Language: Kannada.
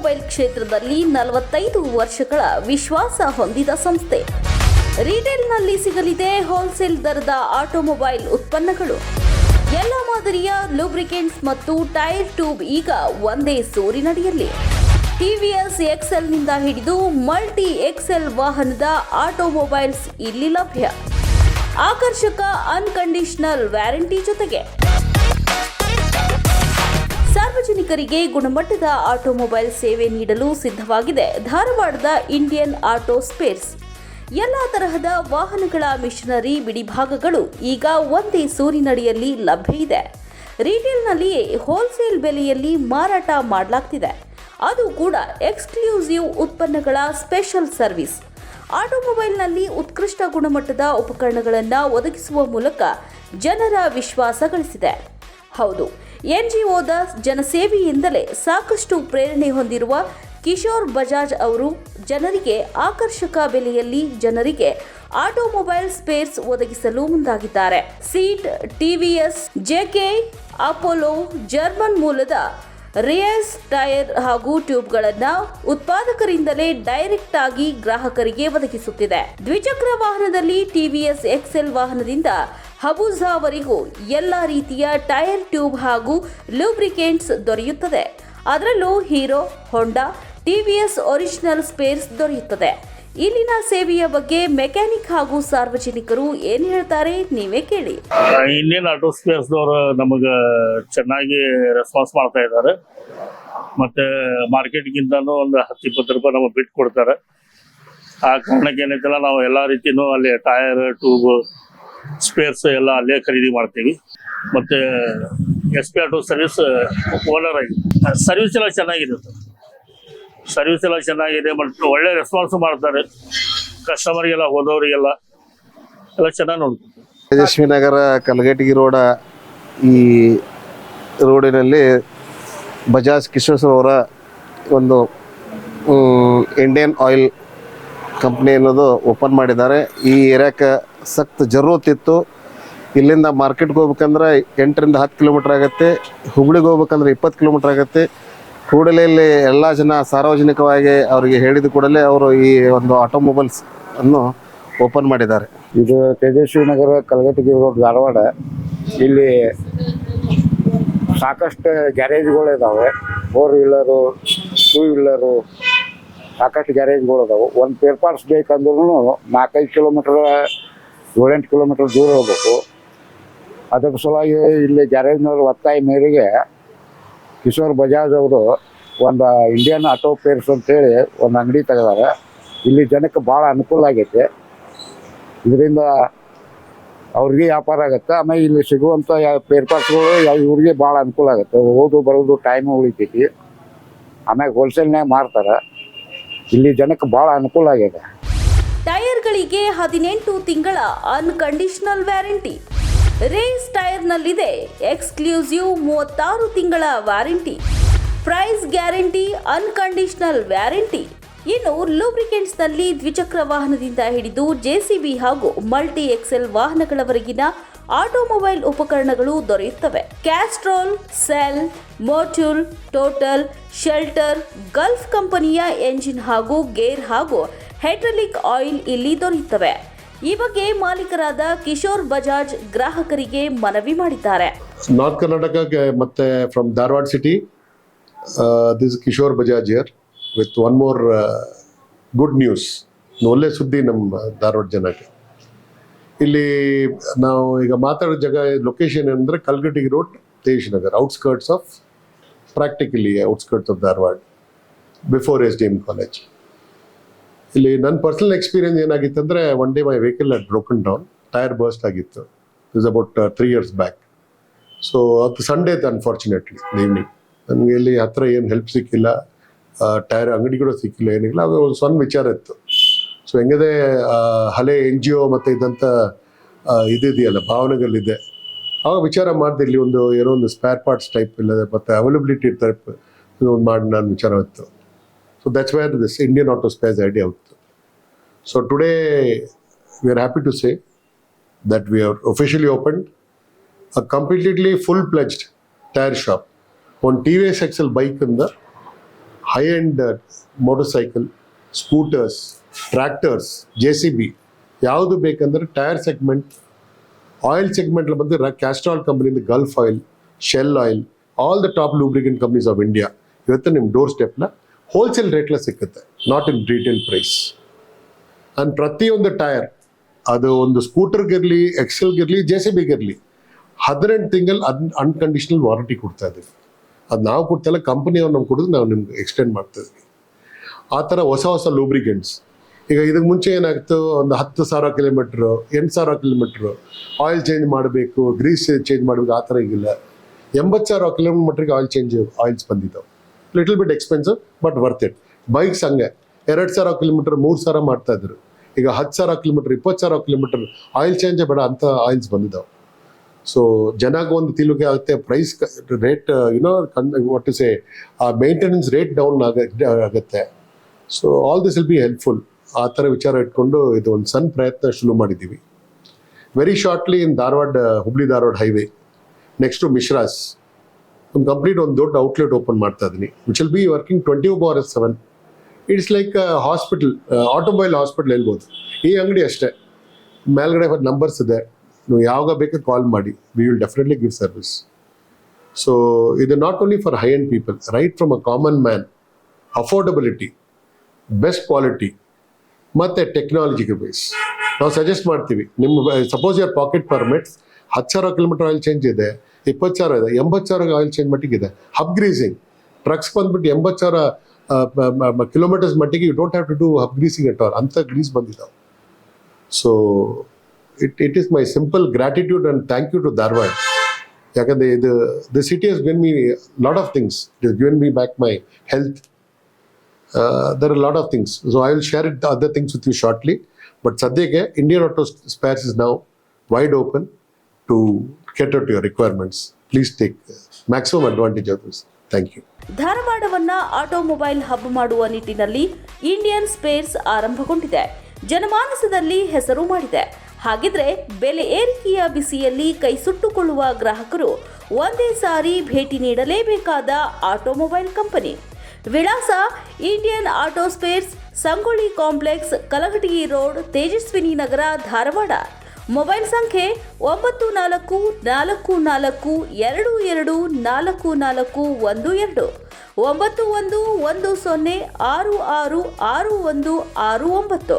ಆಟೋಮೊಬೈಲ್ ಕ್ಷೇತ್ರದಲ್ಲಿ ನಲವತ್ತೈದು ವರ್ಷಗಳ ವಿಶ್ವಾಸ ಹೊಂದಿದ ಸಂಸ್ಥೆ. ರಿಟೇಲ್ನಲ್ಲಿ ಸಿಗಲಿದೆ ಹೋಲ್ಸೇಲ್ ದರದ ಆಟೋಮೊಬೈಲ್ ಉತ್ಪನ್ನಗಳು. ಎಲ್ಲ ಮಾದರಿಯ ಲೂಬ್ರಿಕೆಂಟ್ಸ್ ಮತ್ತು ಟೈರ್ ಟ್ಯೂಬ್ ಈಗ ಒಂದೇ ಸೂರಿನಡಿಯಲ್ಲಿ. ಟಿವಿಎಸ್ ಎಕ್ಸೆಲ್ನಿಂದ ಹಿಡಿದು ಮಲ್ಟಿ ಎಕ್ಸೆಲ್ ವಾಹನದ ಆಟೋಮೊಬೈಲ್ಸ್ ಇಲ್ಲಿ ಲಭ್ಯ. ಆಕರ್ಷಕ, ಅನ್ಕಂಡೀಷನಲ್ ವ್ಯಾರಂಟಿ ಜೊತೆಗೆ ಸಾರ್ವಜನಿಕರಿಗೆ ಗುಣಮಟ್ಟದ ಆಟೋಮೊಬೈಲ್ ಸೇವೆ ನೀಡಲು ಸಿದ್ಧವಾಗಿದೆ. ಧಾರವಾಡದ ಇಂಡಿಯನ್ ಆಟೋ ಸ್ಪೇರ್ಸ್. ಎಲ್ಲ ತರಹದ ವಾಹನಗಳ ಮಿಷನರಿ ಬಿಡಿಭಾಗಗಳು ಈಗ ಒಂದೇ ಸೂರಿನಡಿಯಲ್ಲಿ ಲಭ್ಯ ಇದೆ. ರಿಟೇಲ್ನಲ್ಲಿಯೇ ಹೋಲ್ಸೇಲ್ ಬೆಲೆಯಲ್ಲಿ ಮಾರಾಟ ಮಾಡಲಾಗ್ತಿದೆ. ಅದು ಕೂಡ ಎಕ್ಸ್ಕ್ಲೂಸಿವ್ ಉತ್ಪನ್ನಗಳ ಸ್ಪೆಷಲ್ ಸರ್ವಿಸ್. ಆಟೋಮೊಬೈಲ್ನಲ್ಲಿ ಉತ್ಕೃಷ್ಟ ಗುಣಮಟ್ಟದ ಉಪಕರಣಗಳನ್ನು ಒದಗಿಸುವ ಮೂಲಕ ಜನರ ವಿಶ್ವಾಸ ಗಳಿಸಿದೆ. ಹೌದು. ಎನ್ ಜಿ ಒದ ಜನಸೇವೆಯಿಂದಲೇ ಸಾಕಷ್ಟು ಪ್ರೇರಣೆ ಹೊಂದಿರುವ ಕಿಶೋರ್ ಬಜಾಜ್ ಅವರು ಜನರಿಗೆ ಆಕರ್ಷಕ ಬೆಲೆಯಲ್ಲಿ ಜನರಿಗೆ ಆಟೋಮೊಬೈಲ್ ಸ್ಪೇರ್ಸ್ ಒದಗಿಸಲು ಮುಂದಾಗಿದ್ದಾರೆ. CEAT, TVS, JK, Apollo, German ಮೂಲದ ರಿಯಸ್ ಟೈರ್ ಹಾಗೂ ಟ್ಯೂಬ್ಗಳನ್ನು ಉತ್ಪಾದಕರಿಂದಲೇ ಡೈರೆಕ್ಟ್ ಆಗಿ ಗ್ರಾಹಕರಿಗೆ ಒದಗಿಸುತ್ತಿದೆ. ದ್ವಿಚಕ್ರ ವಾಹನದಲ್ಲಿ ಟಿವಿಎಸ್, ಎಕ್ಸೆಲ್ ವಾಹನದಿಂದ ಹಬುಜಾವರೆಗೂ ಎಲ್ಲ ರೀತಿಯ ಟೈರ್ ಟ್ಯೂಬ್ ಹಾಗೂ ಲೂಬ್ರಿಕೆಂಟ್ಸ್ ದೊರೆಯುತ್ತದೆ. ಅದರಲ್ಲೂ Hero, Honda TVS original spares ದೊರೆಯುತ್ತದೆ. ಇಲ್ಲಿನ ಸೇವೆಯ ಬಗ್ಗೆ ಮೆಕ್ಯಾನಿಕ್ ಹಾಗೂ ಸಾರ್ವಜನಿಕರು ಏನ್ ಹೇಳ್ತಾರೆ ನೀವೇ ಕೇಳಿ. ಇಂಡಿಯನ್ ಆಟೋ ಸ್ಪೇರ್ಸ್ದವರು ನಮಗೆ ಚೆನ್ನಾಗಿ ರೆಸ್ಪಾನ್ಸ್ ಮಾಡ್ತಾ ಇದ್ದಾರೆ. ಮತ್ತೆ ಮಾರ್ಕೆಟ್ಗಿಂತನೂ ಒಂದು ಹತ್ತು, ಇಪ್ಪತ್ತು ರೂಪಾಯಿ ನಮಗೆ ಬಿಟ್ಟು ಕೊಡ್ತಾರೆ. ಆ ಕಾರಣಕ್ಕೆ ಏನೈತಲ್ಲ, ನಾವು ಎಲ್ಲ ರೀತಿನೂ ಅಲ್ಲಿ ಟೈರ್, ಟ್ಯೂಬ್ ಸ್ಪೇರ್ಸ್ ಎಲ್ಲ ಅಲ್ಲೇ ಖರೀದಿ ಮಾಡ್ತೀವಿ. ಮತ್ತೆ S P auto service owner ಆಗಿ ಸರ್ವಿಸ್ ಎಲ್ಲ ಚೆನ್ನಾಗಿದೆ ಸರ್. ಸರ್ವಿಸ್ ಎಲ್ಲ ಚೆನ್ನಾಗಿದೆ ಮತ್ತು ಒಳ್ಳೆ ರೆಸ್ಪಾನ್ಸ್ ಮಾಡ್ತಾರೆ. ಕಸ್ಟಮರ್ಗೆಲ್ಲ ಹೋದವರಿಗೆಲ್ಲ ಎಲ್ಲ ಚೆನ್ನಾಗಿ ನೋಡ್ತಾರೆ. ತೇಜಸ್ವಿ ನಗರ ಕಲಗಟಗಿ ರೋಡ ಈ ರೋಡಿನಲ್ಲಿ ಬಜಾಜ್ ಕಿಶೋರ್ ಅವರ ಒಂದು ಇಂಡಿಯನ್ ಆಯಿಲ್ ಕಂಪ್ನಿ ಅನ್ನೋದು ಓಪನ್ ಮಾಡಿದ್ದಾರೆ. ಈ ಏರಿಯಾಕ್ಕೆ ಸಖತ್ ಜರೂರತ್ ಇತ್ತು ಇಲ್ಲಿಂದ ಮಾರ್ಕೆಟ್ಗೆ ಹೋಗ್ಬೇಕಂದ್ರೆ ಎಂಟರಿಂದ ಹತ್ತು ಕಿಲೋಮೀಟ್ರ್ ಆಗುತ್ತೆ. ಹುಬ್ಳಿಗೆ ಹೋಗ್ಬೇಕಂದ್ರೆ ಇಪ್ಪತ್ತು ಕಿಲೋಮೀಟ್ರ್ ಆಗುತ್ತೆ. ಕೂಡಲೇ ಇಲ್ಲಿ ಎಲ್ಲ ಜನ ಸಾರ್ವಜನಿಕವಾಗಿ ಅವರಿಗೆ ಹೇಳಿದ ಕೂಡಲೇ ಅವರು ಈ ಒಂದು ಆಟೋಮೊಬೈಲ್ಸ್ ಅನ್ನು ಓಪನ್ ಮಾಡಿದ್ದಾರೆ. ಇದು ತೇಜಸ್ವಿ ನಗರ ಕಲಗಟಗಿ ರೋಡ್ ಧಾರವಾಡ. ಇಲ್ಲಿ ಸಾಕಷ್ಟು ಗ್ಯಾರೇಜ್ಗಳು ಇದಾವೆ ಫೋರ್ ವೀಲರು ಟೂ ವೀಲರು ಸಾಕಷ್ಟು ಗ್ಯಾರೇಜ್ಗಳು ಇದಾವೆ ಒಂದು ಪೇರ್ ಪಾರ್ಟ್ಸ್ ಬೇಕಂದ್ರೂ ನಾಲ್ಕೈದು ಕಿಲೋಮೀಟ್ರ್ ಏಳೆಂಟು ಕಿಲೋಮೀಟರ್ ದೂರ ಹೋಗ್ಬೇಕು. ಅದಕ್ಕೆ ಸಲುವಾಗಿ ಇಲ್ಲಿ ಗ್ಯಾರೇಜ್ನವ್ರ ಒತ್ತಾಯ ಮೇರೆಗೆ ಕಿಶೋರ್ ಬಜಾಜ್ ಅವರು ಒಂದು ಇಂಡಿಯನ್ ಆಟೋ ಪೇರ್ಸ್ ಅಂತೇಳಿ ಒಂದು ಅಂಗಡಿ ತೆಗೆದಾರೆ. ಇಲ್ಲಿ ಜನಕ್ಕೆ ಭಾಳ ಅನುಕೂಲ ಆಗೈತೆ. ಇದರಿಂದ ಅವ್ರಿಗೆ ವ್ಯಾಪಾರ ಆಗುತ್ತೆ. ಆಮೇಲೆ ಇಲ್ಲಿ ಸಿಗುವಂಥ ಪೇರ್ ಪಾರ್ಟ್ಸ್ಗಳು ಇವ್ರಿಗೆ ಭಾಳ ಅನುಕೂಲ ಆಗುತ್ತೆ. ಓದು ಬರೋದು ಟೈಮು ಉಳಿತೈತಿ. ಆಮ್ಯಾಗ ಹೋಲ್ಸೇಲ್ನಾಗ ಮಾರ್ತಾರೆ. ಇಲ್ಲಿ ಜನಕ್ಕೆ ಭಾಳ ಅನುಕೂಲ ಆಗಿದೆ ಟೈರ್ಗಳಿಗೆ ಹದಿನೆಂಟು ತಿಂಗಳ ಅನ್ಕಂಡೀಷನಲ್ ವ್ಯಾರಂಟಿ ರೇಸ್ ಟೈರ್ನಲ್ಲಿದೆ ಎಕ್ಸ್ಕ್ಲೂಸಿವ್ ಮೂವತ್ತಾರು ತಿಂಗಳ warranty price guarantee unconditional warranty ಇನ್ನು ಲೂಬ್ರಿಕೆಂಟ್ಸ್ನಲ್ಲಿ ದ್ವಿಚಕ್ರ ವಾಹನದಿಂದ ಹಿಡಿದು ಜೆಸಿಬಿ ಹಾಗೂ ಮಲ್ಟಿ ಎಕ್ಸೆಲ್ ವಾಹನಗಳವರೆಗಿನ ಆಟೋಮೊಬೈಲ್ ಉಪಕರಣಗಳು ದೊರೆಯುತ್ತವೆ. Castrol Shell Motul Total shelter Gulf ಕಂಪನಿಯ ಎಂಜಿನ್ ಹಾಗೂ ಗೇರ್ ಹಾಗೂ ಹೈಡ್ರಲಿಕ್ ಆಯಿಲ್ ಇಲ್ಲಿ ದೊರೆಯುತ್ತವೆ. ಈ ಬಗ್ಗೆ ಮಾಲೀಕರಾದ ಕಿಶೋರ್ ಬಜಾಜ್ ಗ್ರಾಹಕರಿಗೆ ಮನವಿ ಮಾಡಿದ್ದಾರೆ. ನಾರ್ತ್ ಕರ್ನಾಟಕಕ್ಕೆ ಮತ್ತೆ from Dharwad city this Kishore Bajaj year with one more good news ಒಳ್ಳೆ ಸುದ್ದಿ ನಮ್ಮ ಧಾರವಾಡ ಜನಕ್ಕೆ. ಇಲ್ಲಿ ನಾವು ಈಗ ಮಾತಾಡೋ ಜಾಗ ಲೊಕೇಶನ್ ಏನಂದ್ರೆ ಕಲ್ಗಟ್ಟಿಗೆ road Tej Nagar outskirts of practically outskirts of Dharwad before S D M college ಇಲ್ಲಿ ನನ್ನ ಪರ್ಸನಲ್ ಎಕ್ಸ್ಪೀರಿಯನ್ಸ್ ಏನಾಗಿತ್ತು ಅಂದರೆ one day my vehicle at broken down tyre burst ಆಗಿತ್ತು. Is about three years back so ಅದು ಸಂಡೇ ಇತ್ತು ಅನ್ಫಾರ್ಚುನೇಟ್ಲಿ ಈವ್ನಿಂಗ್ ನನಗೆ ಇಲ್ಲಿ ಹತ್ರ ಏನು ಹೆಲ್ಪ್ ಸಿಕ್ಕಿಲ್ಲ ಟೈರ್ ಅಂಗಡಿಗಳು ಸಿಕ್ಕಿಲ್ಲ, ಏನಿಲ್ಲ. ಅದು ಒಂದು ಸಣ್ಣ ವಿಚಾರ ಇತ್ತು. ಸೊ ಹೆಂಗದೆ ಹಳೆ ಎನ್ ಜಿ ಒ ಮತ್ತು ಇದ್ದಂಥ ಇದಿದೆಯಲ್ಲ, ಭಾವನೆಗಳಿದೆ. ಆವಾಗ ವಿಚಾರ ಮಾಡಿದೆ, ಇಲ್ಲಿ ಒಂದು ಏನೋ ಒಂದು ಸ್ಪೇರ್ ಪಾರ್ಟ್ಸ್ ಟೈಪ್ ಇಲ್ಲ ಮತ್ತು ಅವೈಲಬಿಲಿಟಿ ಟೈಪ್ ಒಂದು ಮಾಡಿ, ನಾನು ವಿಚಾರ ಇತ್ತು. That's where this Indian auto space idea ಇತ್ತು so today we are happy to say that we are officially opened a completely full-fledged tire shop on TVS XL bike in the high end motorcycle scooters tractors J C B ಯಾವುದು ಬೇಕಂದ್ರೆ ಟೈರ್ ಸೆಗ್ಮೆಂಟ್ ಆಯಿಲ್ ಸೆಗ್ಮೆಂಟ್ ಬಂದು ಕ್ಯಾಸ್ಟ್ರಾಲ್ ಕಂಪನಿಯಿಂದ Gulf oil Shell oil all the top lubricant companies of India ಇವತ್ತು ನಿಮ್ಮ ಡೋರ್ ಸ್ಟೆಪ್ನ ಹೋಲ್ಸೇಲ್ ರೇಟ್ಲ ಸಿಕ್ಕುತ್ತೆ not in retail price and ಪ್ರತಿಯೊಂದು ಟೈರ್ ಅದು ಒಂದು ಸ್ಕೂಟರ್ಗಿರಲಿ ಎಕ್ಸೆಲ್ಗಿರಲಿ ಜೆ ಸಿ ಬಿಗಿರಲಿ ಹದಿನೆಂಟು ತಿಂಗಳು ಅನ್ ಅನ್ಕಂಡೀಷನಲ್ ವಾರಂಟಿ ಕೊಡ್ತಾ ಇದ್ದೀವಿ ಅದು ನಾವು ಕೊಡ್ತಲ್ಲ ಕಂಪ್ನಿಯವ್ರು ನಮ್ಗೆ ಕೊಡೋದು, ನಾವು ನಿಮ್ಗೆ ಎಕ್ಸ್ಟೆಂಡ್ ಮಾಡ್ತಾ ಇದ್ವಿ. ಆ ಥರ ಹೊಸ ಹೊಸ ಲೂಬ್ರಿಗೆಂಟ್ಸ್ ಈಗ ಇದಕ್ಕೆ ಮುಂಚೆ ಏನಾಗ್ತು, ಒಂದು ಹತ್ತು ಸಾವಿರ ಕಿಲೋಮೀಟ್ರು ಎಂಟು ಸಾವಿರ ಕಿಲೋಮೀಟ್ರು ಆಯಿಲ್ ಚೇಂಜ್ ಮಾಡಬೇಕು ಗ್ರೀಸ್ ಚೇಂಜ್ ಮಾಡಬೇಕು, ಆ ಥರ ಈಗಿಲ್ಲ ಎಂಬತ್ತು ಸಾವಿರ ಕಿಲೋಮೀಟ್ರಿಗೆ ಆಯಿಲ್ ಚೇಂಜ್ ಆಯಿಲ್ಸ್ ಬಂದಿದ್ದಾವೆ. Little bit expensive but worth it bikes ಹಂಗೆ. ಎರಡು ಸಾವಿರ ಕಿಲೋಮೀಟರ್ ಮೂರು ಸಾವಿರ ಮಾಡ್ತಾ ಇದ್ರು. ಈಗ ಹತ್ತು ಸಾವಿರ ಕಿಲೋಮೀಟರ್ ಇಪ್ಪತ್ತು ಸಾವಿರ ಕಿಲೋಮೀಟರ್ ಆಯಿಲ್ ಚೇಂಜೇ ಬೇಡ ಅಂತ ಆಯಿಲ್ಸ್ ಬಂದಿದ್ದಾವೆ ಸೊ ಜನಕ್ಕೆ ಒಂದು ತಿಳುವಿಕೆ ಆಗುತ್ತೆ price rate you know what to say ಆ ಮೇಂಟೆನೆನ್ಸ್ ರೇಟ್ ಡೌನ್ ಆಗ, ಆಗುತ್ತೆ. So all this will be helpful ಆ ಥರ ವಿಚಾರ ಇಟ್ಕೊಂಡು ಇದು ಒಂದು ಸಣ್ಣ ಪ್ರಯತ್ನ ಶುರು ಮಾಡಿದ್ದೀವಿ. Very shortly in Dharwad Hubli Dharwad highway next Mishra's ಒಂದು ಕಂಪ್ಲೀಟ್ ಒಂದು ದೊಡ್ಡ ಔಟ್ಲೆಟ್ ಓಪನ್ ಮಾಡ್ತಾ ಇದ್ದೀನಿ which will be working twenty four hours seven it's like hospital automobile hospital ಹೇಳ್ಬೋದು. ಈ ಅಂಗಡಿ ಅಷ್ಟೇ. ಮೇಲ್ಗಡೆ ನಂಬರ್ಸ್ ಇದೆ. ನೀವು ಯಾವಾಗ ಬೇಕೋ ಕಾಲ್ ಮಾಡಿ. We will definitely give service so ಇದು not only for high end people right from a common man affordability best quality ಮತ್ತು ಟೆಕ್ನಾಲಜಿಗೆ ಬೇಸ್ ನಾವು ಸಜೆಸ್ಟ್ ಮಾಡ್ತೀವಿ, ನಿಮ್ಮ ಸಪೋಸ್ ಯರ್ ಪಾಕೆಟ್ ಪರ್ಮಿಟ್ಸ್ ಹತ್ತು ಸಾವಿರ ಕಿಲೋಮೀಟರ್ ಆಯಿಲ್ ಚೇಂಜ್ ಇದೆ, ಇಪ್ಪತ್ತು ಸಾವಿರ ಇದೆ, ಎಂಬತ್ತು ಸಾವಿರ ಆಯಿಲ್ ಚೇಂಜ್ ಮಟ್ಟಿಗಿದೆ ಹಬ್ ಗ್ರೀಸಿಂಗ್ ಟ್ರಕ್ಸ್ ಬಂದ್ಬಿಟ್ಟು ಎಂಬತ್ತು ಸಾವಿರ ಕಿಲೋಮೀಟರ್ಸ್ ಮಟ್ಟಿಗೆ you don't have to do hub greasing at all ಅಂತ ಗ್ರೀಸ್ ಬಂದಿದ್ದಾವೆ. So it it is my simple gratitude and thank you to Dharwad ಯಾಕಂದರೆ ಇದು the city has given me lot of things it is given me back my health there are lot of things so I will share it other things with you shortly but ಸದ್ಯಕ್ಕೆ ಇಂಡಿಯನ್ ಆಟೋ ಸ್ಪೇರ್ಸ್ ಇಸ್ ನಾವು wide open to cater to your requirements. Please take maximum advantage of this. Thank you ಧಾರವಾಡವನ್ನ ಆಟೋಮೊಬೈಲ್ ಹಬ್ ಮಾಡುವ ನಿಟ್ಟಿನಲ್ಲಿ ಇಂಡಿಯನ್ ಸ್ಪೇರ್ಸ್ ಆರಂಭಗೊಂಡಿದೆ. ಜನಮಾನಸದಲ್ಲಿ ಹೆಸರು ಮಾಡಿದೆ. ಹಾಗಿದ್ರೆ ಬೆಲೆ ಏರಿಕೆಯ ಬಿಸಿಯಲ್ಲಿ ಕೈ ಸುಟ್ಟುಕೊಳ್ಳುವ ಗ್ರಾಹಕರು ಒಂದೇ ಸಾರಿ ಭೇಟಿ ನೀಡಲೇಬೇಕಾದ ಆಟೋಮೊಬೈಲ್ ಕಂಪನಿ. ವಿಳಾಸ Indian auto spares, Sangolli complex, Kalghatgi road, Tejaswini Nagar, Dharwad. Mobile ಸಂಖ್ಯೆ ಒಂಬತ್ತು ನಾಲ್ಕು ನಾಲ್ಕು ನಾಲ್ಕು, ಎರಡು ಎರಡು, ನಾಲ್ಕು ನಾಲ್ಕು, ಒಂದು ಎರಡು. ಒಂಬತ್ತು ಒಂದು ಒಂದು ಸೊನ್ನೆ ಆರು ಆರು ಆರು ಒಂದು ಆರು ಒಂಬತ್ತು.